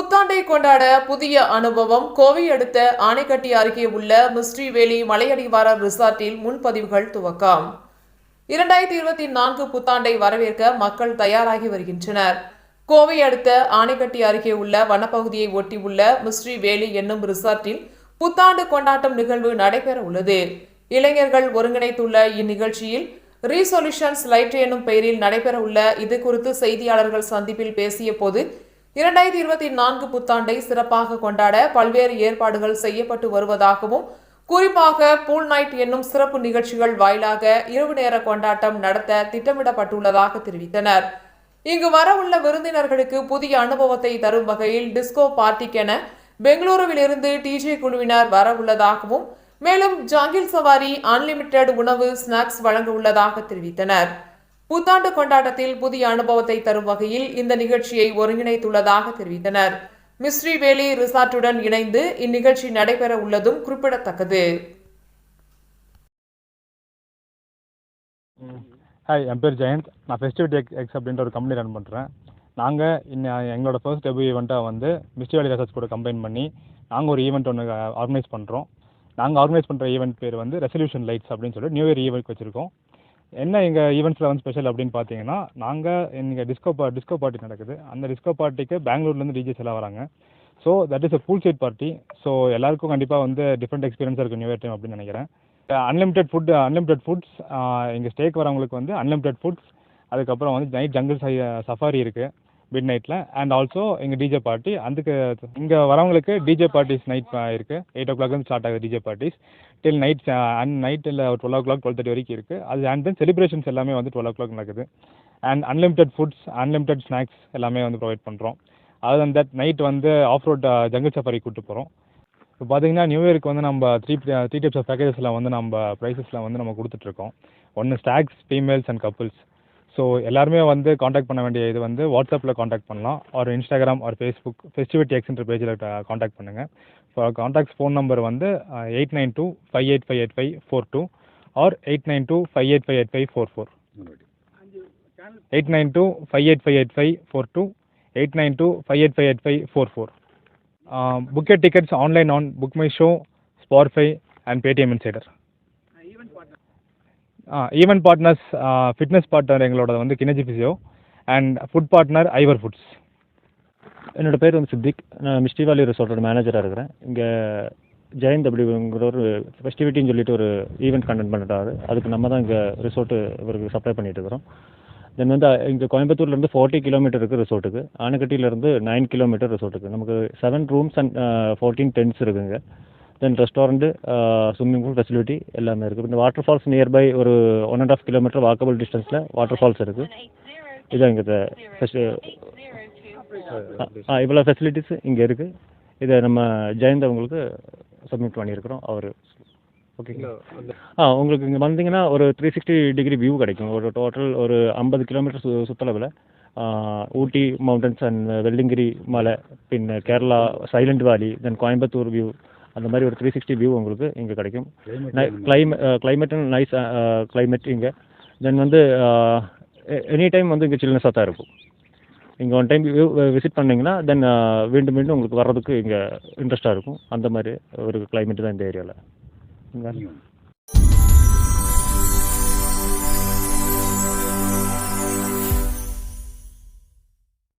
புத்தாண்டை கொண்டாட புதிய அனுபவம். கோவை அடுத்த ஆனைக்கட்டி அருகே உள்ள மிஸ்ட்ரி வேலி மலையடிவார ரிசார்ட்டில் முன்பதிவுகள் துவக்கம். இரண்டாயிரத்தி இருபத்தி நான்கு புத்தாண்டை வரவேற்க மக்கள் தயாராகி வருகின்றனர். கோவை அடுத்த ஆனைக்கட்டி அருகே உள்ள வனப்பகுதியை ஒட்டி உள்ள மிஸ்ட்ரி வேலி என்னும் ரிசார்ட்டில் புத்தாண்டு கொண்டாட்டம் நிகழ்வு நடைபெற உள்ளது. இளைஞர்கள் ஒருங்கிணைத்துள்ள இந்நிகழ்ச்சியில் ரீசொல்யூஷன்ஸ் லைட் என்னும் பெயரில் நடைபெற உள்ள இது குறித்து செய்தியாளர்கள் சந்திப்பில் பேசிய போது இரண்டாயிரத்தி இருபத்தி நான்கு புத்தாண்டை சிறப்பாக கொண்டாட பல்வேறு ஏற்பாடுகள் செய்யப்பட்டு வருவதாகவும் குறிப்பாக பூல் நைட் என்னும் சிறப்பு நிகழ்ச்சிகள் வாயிலாக இரவு நேர கொண்டாட்டம் நடத்த திட்டமிடப்பட்டுள்ளதாக தெரிவித்தனர். இங்கு வரவுள்ள விருந்தினர்களுக்கு புதிய அனுபவத்தை தரும் வகையில் டிஸ்கோ பார்ட்டிக்கென பெங்களூருவிலிருந்து டிஜே குழுவினர் வரவுள்ளதாகவும் மேலும் ஜாங்கில் சவாரி அன்லிமிட்டெட் உணவு ஸ்நாக்ஸ் வழங்க உள்ளதாக தெரிவித்தனர். புத்தாண்டு கொண்டாட்டத்தில் புதிய அனுபவத்தை தரும் வகையில் இந்த நிகழ்ச்சியை ஒருங்கிணைத்துள்ளதாக தெரிவித்தனர். மிஸ்ரி வேலி ரிசார்ட்டுடன் இணைந்து இந்நிகழ்ச்சி நடைபெற உள்ளதும் குறிப்பிடத்தக்கது. ஹாய் என் பேர் ஜெயந்த். நான் ஃபெஸ்டிவிட்டி எக்ஸ் எக்ஸ் அப்படின்ற ஒரு கம்பெனி ரன் பண்ணுறேன் நாங்கள் இன்னும் எங்களோட ஃபர்ஸ்ட் டெபு ஈவெண்ட்டாக வந்து மிஸ்டி வேலி ரிசர்ச் கூட கம்பைன் பண்ணி நாங்கள் ஒரு ஈவெண்ட் ஒன்று ஆர்கனைஸ் பண்ணுறோம் நாங்கள் ஆர்கனைஸ் பண்ணுற ஈவெண்ட் பேர் வந்து ரெசல்யூஷன் லைட்ஸ் அப்படின்னு சொல்லி நியூ இயர் ஈவெண்ட் வச்சுருக்கோம். என்ன எங்கள் ஈவெண்ட்ஸில் வந்து ஸ்பெஷல் அப்படின்னு பார்த்தீங்கன்னா நாங்கள் இங்கே டிஸ்கோ பா டிஸ்கோ பார்ட்டி நடக்குது. அந்த டிஸ்கோ பார்ட்டிக்கு பெங்களூர்லேருந்து டிஜேஸ் எல்லாம் வராங்க. So that is a full side party so எல்லாருக்கும் கண்டிப்பாக வந்து டிஃப்ரெண்ட் எக்ஸ்பீரியன்ஸாக இருக்கும் நியூ இயர் டைம் அப்படின்னு நினைக்கிறேன். அன்லிமிட்டெட் ஃபுட் அன்லிமிட்டெட் ஃபுட்ஸ் எங்கள் ஸ்டேக்கு வரவங்களுக்கு வந்து அன்லிமிட்டெட் ஃபுட்ஸ் அதுக்கப்புறம் வந்து நைட் ஜங்கிள் சஃபாரி இருக்குது மிட் நைட்டில் அண்ட் ஆல்சோ எங்கள் டிஜே பார்ட்டி அதுக்கு இங்கே வரவங்களுக்கு டிஜே பார்ட்டிஸ் நைட் இருக்குது எயிட் ஓ கிளாக்லேருந்து ஸ்டார்ட் ஆகுது DJ parties till night and நைட்டில் twelve o'clock twelve thirty வரைக்கும் இருக்குது அது அண்ட் தென் செலிப்ரேஷன்ஸ் எல்லாமே வந்து டுவெல் ஓ கிளாக் நடக்குது. And unlimited foods unlimited snacks எல்லாமே வந்து ப்ரொவைட் பண்ணுறோம் அதர் தன் தட் நைட் வந்து ஆஃப் ரோட் ஜங்கிள் சஃபாரி கூப்பிட்டு போகிறோம் இப்போ பார்த்தீங்கன்னா நியூ இயருக்கு வந்து நம்ம த்ரீ த்ரீ டைப்ஸ் ஆஃப் பேக்கேஜஸில் வந்து நம்ம ப்ரைஸஸில் வந்து நம்ம கொடுத்துட்ருக்கோம் ஒன்று stags females and couples so எல்லாருமே வந்து காண்டாக்ட் பண்ண வேண்டிய இது வந்து வாட்ஸ்அப்பில் காண்டாக்ட் பண்ணலாம். Or Instagram or Facebook festivity எக்ஸ்ன்ற பேஜில் காண்டாக்ட் பண்ணுங்கள் ஸோ காண்டாக்ட்ஸ் ஃபோன் நம்பர் வந்து eight nine two five eight five eight five four two or eight nine two five eight five eight five four four eight nine two five eight five eight five four two eight nine two five eight five eight five four four booked tickets online on book my show show and Paytm insider ah event partners fitness partner எங்களோட வந்து கினஜி physio and food partner ஐவர் foods என்னோட பேர் வந்து சித்திக் நான் மிஸ்டி வேலி ரிசார்ட்டோட மேனேஜராக இருக்கிறேன். இங்கே ஜெயந்த் அப்படிங்கிற ஒரு ஃபெஸ்டிவிட்டின்னு சொல்லிட்டு ஒரு ஈவெண்ட் கண்டக்ட் பண்ணிட்டாரு. அதுக்கு நம்ம தான் இங்கே ரிசோர்ட்டு இவருக்கு சப்ளை பண்ணிட்டு இருக்கிறோம். தென் வந்து இங்கே கோயம்புத்தூர்லேருந்து ஃபார்ட்டி கிலோமீட்டர் இருக்குது ரிசோர்ட்டுக்கு ஆனக்கட்டியிலேருந்து நைன் கிலோமீட்டர் ரிசோர்ட்டுக்கு நமக்கு seven rooms and fourteen tents இருக்குங்க. Then restaurant swimming pool facility எல்லாமே இருக்குது இந்த வாட்டர் ஃபால்ஸ் நியர்பை ஒரு one and half kilometre walkable டிஸ்டன்ஸில் வாட்டர் ஃபால்ஸ் இருக்குது இதான் இங்கே ஆ இவ்வளோ ஃபெசிலிட்டிஸ் இங்கே இருக்குது இதை நம்ம ஜெயந்த் அவங்களுக்கு சப்மிட் பண்ணியிருக்கிறோம். அவர். ஓகேங்களா ஆ உங்களுக்கு இங்கே வந்தீங்கன்னா ஒரு த்ரீ சிக்ஸ்டி டிகிரி வியூ கிடைக்கும். ஒரு டோட்டல் ஒரு ஐம்பது கிலோமீட்டர் சு சுற்றளவில் ஊட்டி மவுண்டன்ஸ் அண்ட் வெள்ளிங்கிரி மலை பின்ன கேரளா சைலண்ட் வேலி தென் கோயம்புத்தூர் வியூ அந்த மாதிரி ஒரு த்ரீ சிக்ஸ்டி வியூ உங்களுக்கு இங்கே கிடைக்கும். கிளைமே கிளைமேட்டும் நைஸ் கிளைமேட் இங்கே. தென் வந்து எனி டைம் வந்து இங்கே சில்னஸாக தான் இருக்கும். இங்கே ஒன் டைம் விசிட் பண்ணிங்கன்னா தென் மீண்டும் மீண்டும் உங்களுக்கு வர்றதுக்கு இங்கே இன்ட்ரெஸ்ட்டாக இருக்கும். அந்த மாதிரி ஒரு கிளைமேட் தான் இந்த ஏரியாவில்